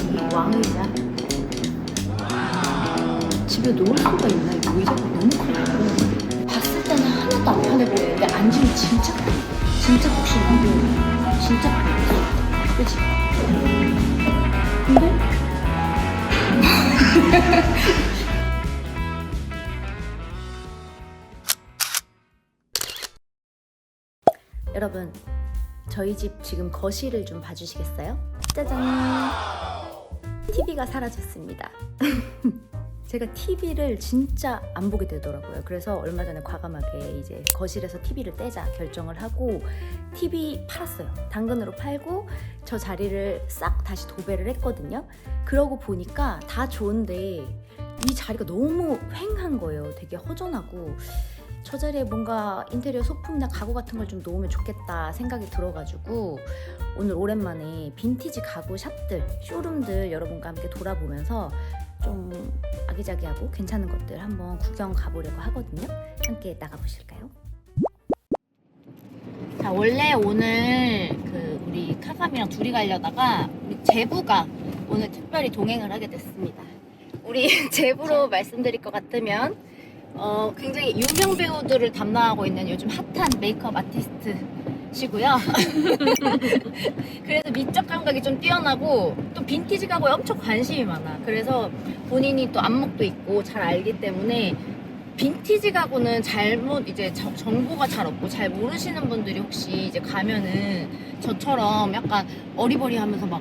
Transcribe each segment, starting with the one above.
이 왕의자 집에 놓을 수가 있나? 이 의자가 너무 커가지고 봤을 때는 하나도 안 편해 보이는데 앉으면 진짜 편해. 진짜 푹신하고 진짜 편해. 그치? 근데 여러분 저희 집 지금 거실을 좀 봐주시겠어요? 짜잔 TV가 사라졌습니다. 제가 TV를 진짜 안 보게 되더라고요. 그래서 얼마 전에 과감하게 이제 거실에서 TV를 떼자 결정을 하고 TV 팔았어요. 당근으로 팔고 저 자리를 싹 다시 도배를 했거든요. 그러고 보니까 다 좋은데 이 자리가 너무 휑한 거예요. 되게 허전하고 저 자리에 뭔가 인테리어 소품이나 가구 같은 걸 좀 놓으면 좋겠다 생각이 들어가지고 오늘 오랜만에 빈티지 가구 샵들, 쇼룸들 여러분과 함께 돌아보면서 좀 아기자기하고 괜찮은 것들 한번 구경 가보려고 하거든요. 함께 나가보실까요? 자, 원래 오늘 그 우리 카감이랑 둘이 가려다가 우리 제부가 오늘 특별히 동행을 하게 됐습니다. 우리 제부로 말씀드릴 것 같으면 어, 굉장히 유명 배우들을 담당하고 있는 요즘 핫한 메이크업 아티스트시고요. 그래서 미적 감각이 좀 뛰어나고 또 빈티지 가구에 엄청 관심이 많아. 그래서 본인이 또 안목도 있고 잘 알기 때문에 빈티지 가구는 잘못 이제 저- 정보가 잘 없고 잘 모르시는 분들이 혹시 이제 가면은 저처럼 약간 어리버리하면서 막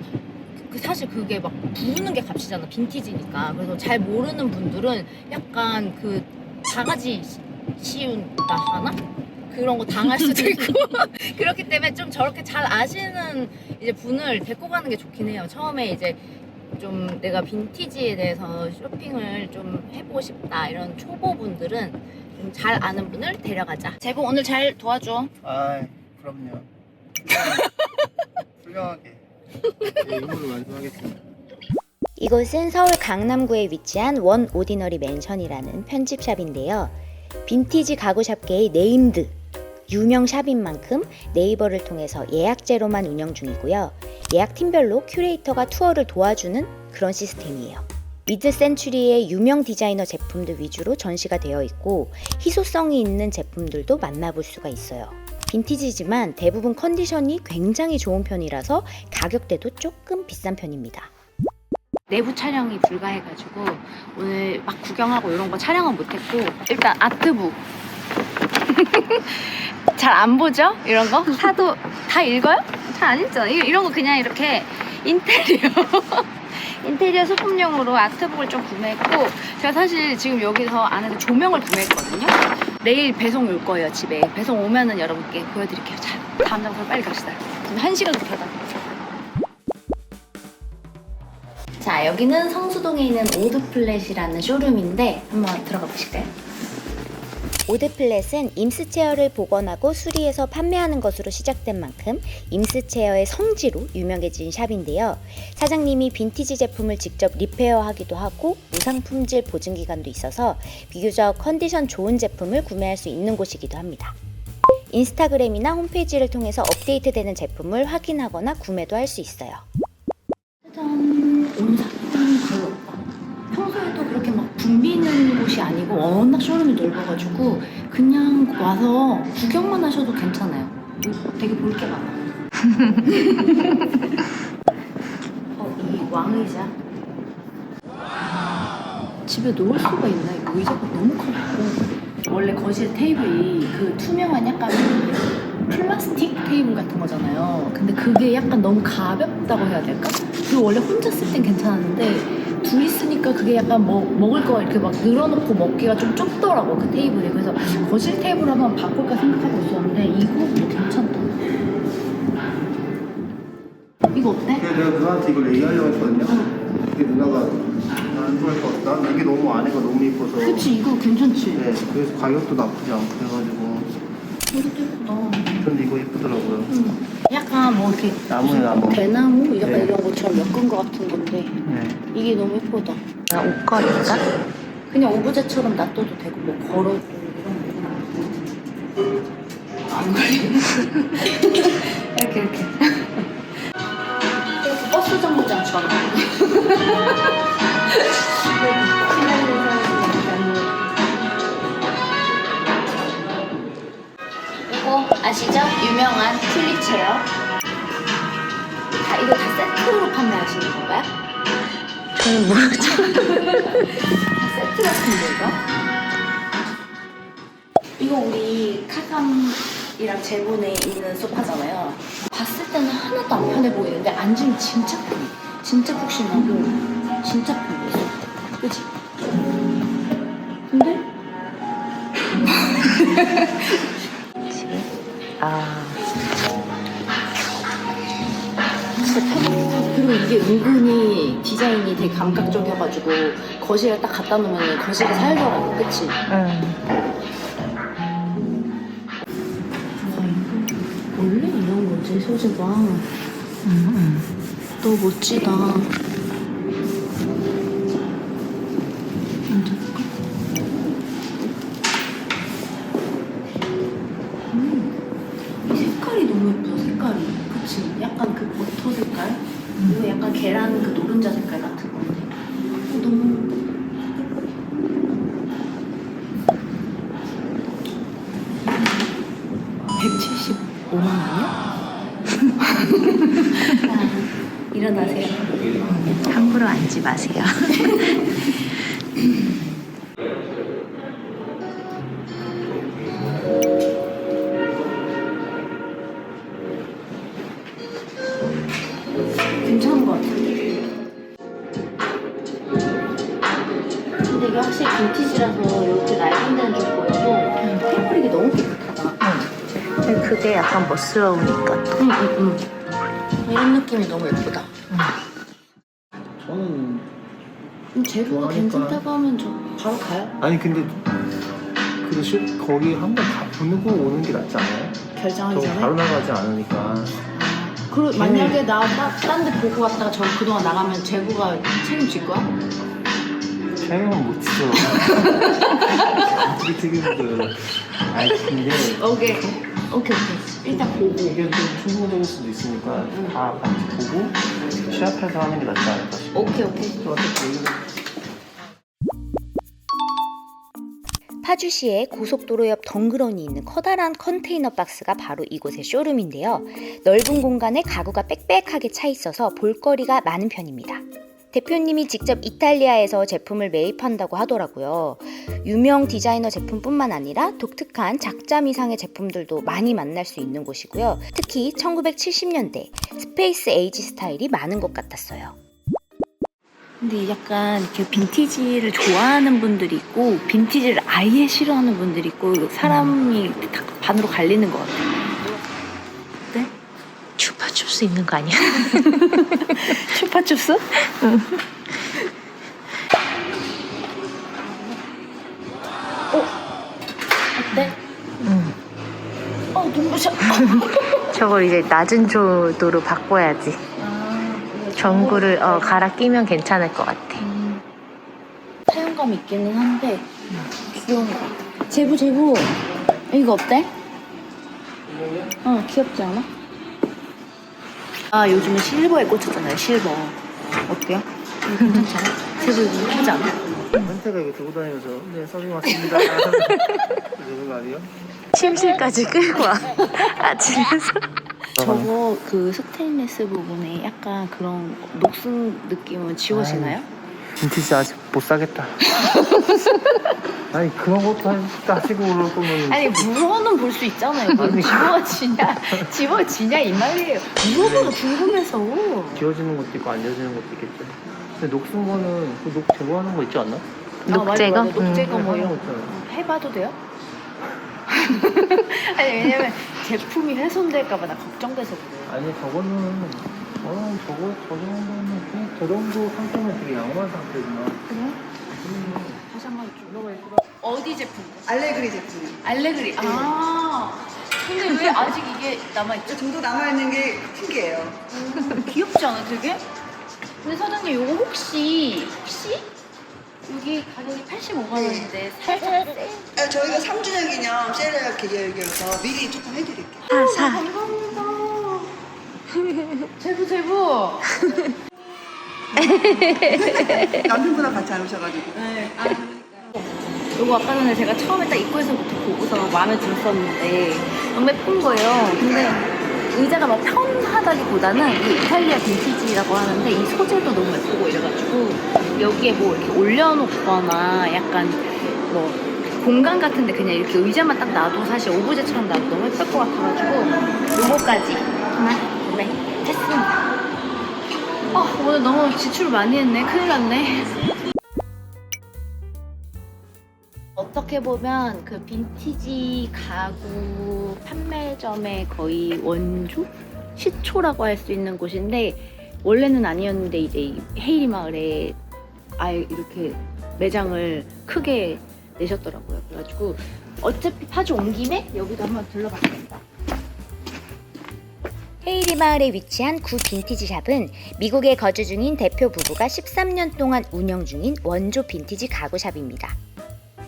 그 사실 그게 막 부르는 게 값이잖아 빈티지니까 그래서 잘 모르는 분들은 약간 그 바가지 씌- 씌운다 하나 그런 거 당할 수도 있고 그렇기 때문에 좀 저렇게 잘 아시는 이제 분을 데리고 가는 게 좋긴 해요 처음에 이제 좀 내가 빈티지에 대해서 쇼핑을 좀 해보고 싶다 이런 초보분들은 좀 잘 아는 분을 데려가자 제보 오늘 잘 도와줘 아, 그럼요. 훌륭하게. 네, 임무를 완수하겠습니다. 이곳은 서울 강남구에 위치한 원 오디너리 맨션이라는 편집샵인데요. 빈티지 가구샵계의 네임드 유명 샵인 만큼 네이버를 통해서 예약제로만 운영 중이고요. 예약 팀별로 큐레이터가 투어를 도와주는 그런 시스템이에요. 미드 센츄리의 유명 디자이너 제품들 위주로 전시가 되어 있고 희소성이 있는 제품들도 만나볼 수가 있어요. 빈티지지만 대부분 컨디션이 굉장히 좋은 편이라서 가격대도 조금 비싼 편입니다. 내부 촬영이 불가해가지고 오늘 막 구경하고 이런 거 촬영은 못했고 일단 아트북 잘 안 보죠? 이런 거? 사도 다 읽어요? 잘 안 읽잖아. 이- 이런 거 그냥 이렇게 인테리어 인테리어 소품용으로 아트북을 좀 구매했고 제가 사실 지금 여기서 안에서 조명을 구매했거든요. 내일 배송 올 거예요 집에. 배송 오면은 여러분께 보여드릴게요. 자 다음 장소로 빨리 갑시다. 지금 한 시간 급하다 자, 여기는 성수동에 있는 오드플랫이라는 쇼룸인데 한번 들어가 보실까요? 오드플랫은 임스체어를 복원하고 수리해서 판매하는 것으로 시작된 만큼 임스체어의 성지로 유명해진 샵인데요. 사장님이 빈티지 제품을 직접 리페어하기도 하고 무상 품질 보증 기간도 있어서 비교적 컨디션 좋은 제품을 구매할 수 있는 곳이기도 합니다. 인스타그램이나 홈페이지를 통해서 업데이트되는 제품을 확인하거나 구매도 할 수 있어요. 짜잔! 붐비는 곳이 아니고 워낙 쇼룸이 넓어가지고 그냥 와서 구경만 하셔도 괜찮아요. 되게 볼 게 많아. 어, 이 왕의자. 집에 놓을 수가 있나? 이 의자가 너무 커갖고. 원래 거실 테이블이 그 투명한 약간 플라스틱 테이블 같은 거잖아요. 근데 그게 약간 너무 가볍다고 해야 될까? 그리고 원래 혼자 쓸 땐 괜찮았는데 둘이 쓰니까 그게 약간 뭐 먹을 거 이렇게 막 늘어놓고 먹기가 좀 좁더라고 그 테이블이. 그래서 거실 테이블 한번 바꿀까 생각하고 있었는데 이거 뭐 괜찮다. 이거 어때? 그래서 내가 누나한테 이걸 얘기하려고 했거든요. 근데 누나가 안 좋아할 것 같다. 이게 너무 안에가 너무 이뻐서. 그치 이거 괜찮지? 네, 그래서 가격도 나쁘지 않고 그래가지고. 이것도 예쁘다. 근데 이거 이쁘더라고요. 약간 뭐 이렇게 나무에 나무. 대나무 약간 네. 이런 것처럼 엮은 것 같은 건데 네. 이게 너무 예쁘다. 옷걸이가 그냥 오브제처럼 놔둬도 되고 뭐 걸어도 이런 거. 안 걸리네. 이렇게 이렇게. 이렇게 버스 정류장 집안 아시죠? 유명한 튤립 체어. 다 이거 다 세트로 판매하시는 건가요? 저는 모르죠. 세트 같은데 이거? 이거 우리 카감이랑 제본에 있는 소파잖아요. 봤을 때는 하나도 안 편해 보이는데 앉으면 진짜 편해. 진짜 푹신하고 진짜 편해. 그치? 근데 아. 그리고 이게 은근히 디자인이 되게 감각적이어가지고 거실에 딱 갖다 놓으면 거실에 살더라고. 그치? 응. 원래 이런 거지 소재가 너무 멋지다 색깔이 너무 예쁘다 색깔이 그치? 약간 그 버터 색깔? 이거 약간 계란 그 노른자 색깔 같은 건데 멋스러우니까. 응, 응, 응. 이런 느낌이 너무 예쁘다. 저는 그럼 재료가 좋아하니까. 괜찮다고 하면 저 바로 가요? 아니 근데 그 실, 거기 한번 다 보내고 오는 게 낫지 않아요? 결정하기 저 전에? 바로 나가지 않으니까 그리고 만약에 나딴 데 보고 왔다가 저 그동안 나가면 재구가 책임질 거야? 책임은 못 지죠 어떻게 책임져요 아니 근데 오케이. 오케이, 오케이. 일단 보고. 이게 좀 충동적일 수도 있으니까 다 같이 보고 취합해서 하는 게 낫지 않을까 싶어요 오케이, 오케이. 어차피 파주시의 고속도로 옆 덩그러니 있는 커다란 컨테이너 박스가 바로 이곳의 쇼룸인데요. 넓은 공간에 가구가 빽빽하게 차 있어서 볼거리가 많은 편입니다. 대표님이 직접 이탈리아에서 제품을 매입한다고 하더라고요. 유명 디자이너 제품뿐만 아니라 독특한 작자 미상의 제품들도 많이 만날 수 있는 곳이고요. 특히 1970년대 스페이스 에이지 스타일이 많은 것 같았어요. 근데 약간 이렇게 빈티지를 좋아하는 분들이 있고 빈티지를 아예 싫어하는 분들이 있고 사람이 다 반으로 갈리는 것 같아요. 추파춥스 있는 거 아니야? 슈퍼춥스? 어? 어때? 응. 어 눈부셔. 저걸 이제 낮은 조도로 바꿔야지. 전구를 어, 갈아 끼면 괜찮을 것 같아. 음, 사용감 있기는 한데 귀여운 것 같아. 제부 제부 이거 어때? 어 귀엽지 않아? 아 요즘은 실버에 꽂혔잖아요 실버 어때요? 이거 괜찮지 않아? 제부 이거 예쁘지 않아? 한태가 이거 들고 다니면서 네 서빙 왔습니다 이러는 거 아니에요? 침실까지 끌고 와. 아침에서. 저거 그 스테인리스 부분에 약간 그런 녹슨 느낌은 지워지나요? 빈티지 아직 못 사겠다 아니 그런 것도 하- 따지고 올올 거면 아니 물어는 볼 수 있잖아요. 뭐 아니. 지워지냐 지워지냐 이 말이에요. 물어보가 궁금해서. 지워지는 것도 있고 안 지워지는 것도 있겠죠 근데 녹슨 거는 그녹 제거하는 거 있지 않나? 아, 맞아, 맞아. 녹제거 뭐 이런 거거 있잖아 해봐도 돼요? 아니 왜냐면 제품이 훼손될까봐 나 걱정돼서 그래요. 아니 저거는 어 저거 저 정도는 그냥 저 정도 상태면 되게 양호한 상태구나 그래? 다시 한 번 좀 넣어볼까? 어디 제품? 알레그리 제품. 알레그리. 아. 근데 왜 아직 이게 남아있죠? 이 정도 남아있는 게 신기해요. 귀엽지 않아 되게? 근데 사장님 이거 혹시 혹시 여기 가격이 85만 원인데 살짝 세? 아, 저희가 3주년 기념 세일을 기념해서 미리 조금 해드릴게요. 사, 사. 감사합니다. 제부 제부. 남편분랑 같이 안 오셔가지고. 이거 아까 전에 제가 처음에 딱 입구에서부터 보고서 마음에 들었었는데 너무 예쁜 거예요. 근데 의자가 막 편하다기보다는 이 이탈리아 빈티지라고 하는데 이 소재도 너무 예쁘고 이래가지고 여기에 뭐 이렇게 올려놓거나 약간 뭐 공간 같은데 그냥 이렇게 의자만 딱 놔도 사실 오브제처럼 놔도 너무 예쁠 것 같아가지고 요거까지 하나 네 했습니다. 아 오늘 너무 지출을 많이 했네. 큰일 났네. 어떻게 보면 그 빈티지 가구 판매점의 거의 원조? 시초라고 할 수 있는 곳인데 원래는 아니었는데 이제 이 헤이리 마을에 아예 이렇게 매장을 크게 내셨더라고요. 그래가지고 어차피 파주 온 김에 여기도 한번 들러봤습니다. 헤이리 마을에 위치한 구 빈티지 샵은 미국에 거주 중인 대표 부부가 13년 동안 운영 중인 원조 빈티지 가구샵입니다.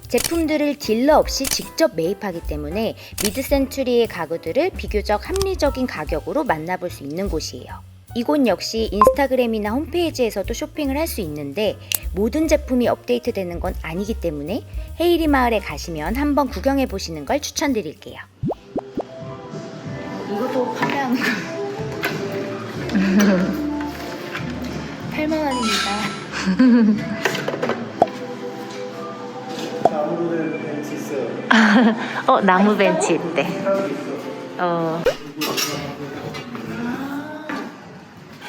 제품들을 딜러 없이 직접 매입하기 때문에 미드 센추리의 가구들을 비교적 합리적인 가격으로 만나볼 수 있는 곳이에요. 이곳 역시 인스타그램이나 홈페이지에서도 쇼핑을 할 수 있는데 모든 제품이 업데이트되는 건 아니기 때문에 헤이리 마을에 가시면 한번 구경해 보시는 걸 추천드릴게요. 이것도 판매하는 거. 8만 원입니다. 아무래도 벤치 있어요. 어, 나무 벤치 있대. 어.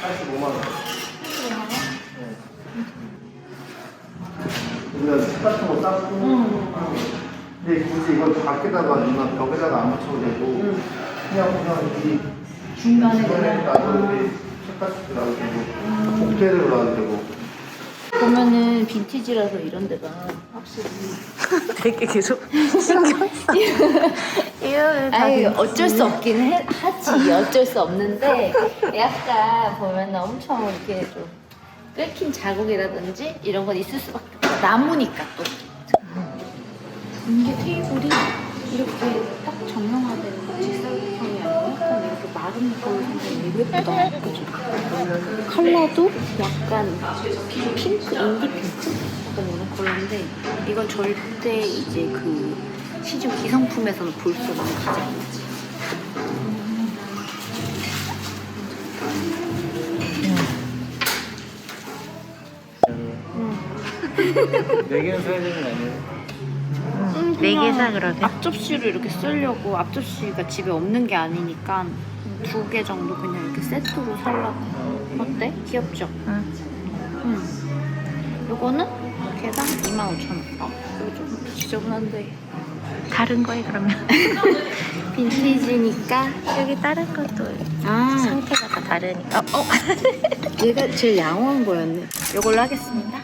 85만 원. 우리가 집 같은 거 닦고 근데 굳이 이걸 밖에다가 누나 벽에다가 안 붙여도 되고 그냥 그냥 이 중간에 그냥 놔도 이렇게 책같이 놔도 되고 복대를 놔도 되고. 보면은 빈티지라서 이런 데가 확실히. 되게 계속 신경 써. 이거는 다 아니. 어쩔 수 없긴 해, 하지. 어쩔 수 없는데 약간 보면 엄청 이렇게 좀 끓긴 자국이라든지 이런 건 있을 수밖에 없어. 나무니까 또 예쁘다 그죠? 컬러도 약간 핑크, 인디 핑크? 약간 이런 컬러인데 이건 절대 이제 그 시중 기성품에서는 볼 수 없는 디자인이지. 네 개는 사야 되는 거 아니에요? 네 개 사 그러면. 앞접시를 이렇게 쓰려고 앞접시가 집에 없는 게 아니니까 두 개 정도 그냥 이렇게 세트로 살라고. 어때? 귀엽죠? 응. 응. 요거는 개당 25,000원. 아, 이거 좀 지저분한데. 다른 거에 그러면. 빈티지니까. 여기 다른 것도 아, 상태가 다 다르니까. 어, 어. 얘가 제일 양호한 거였네. 요걸로 하겠습니다.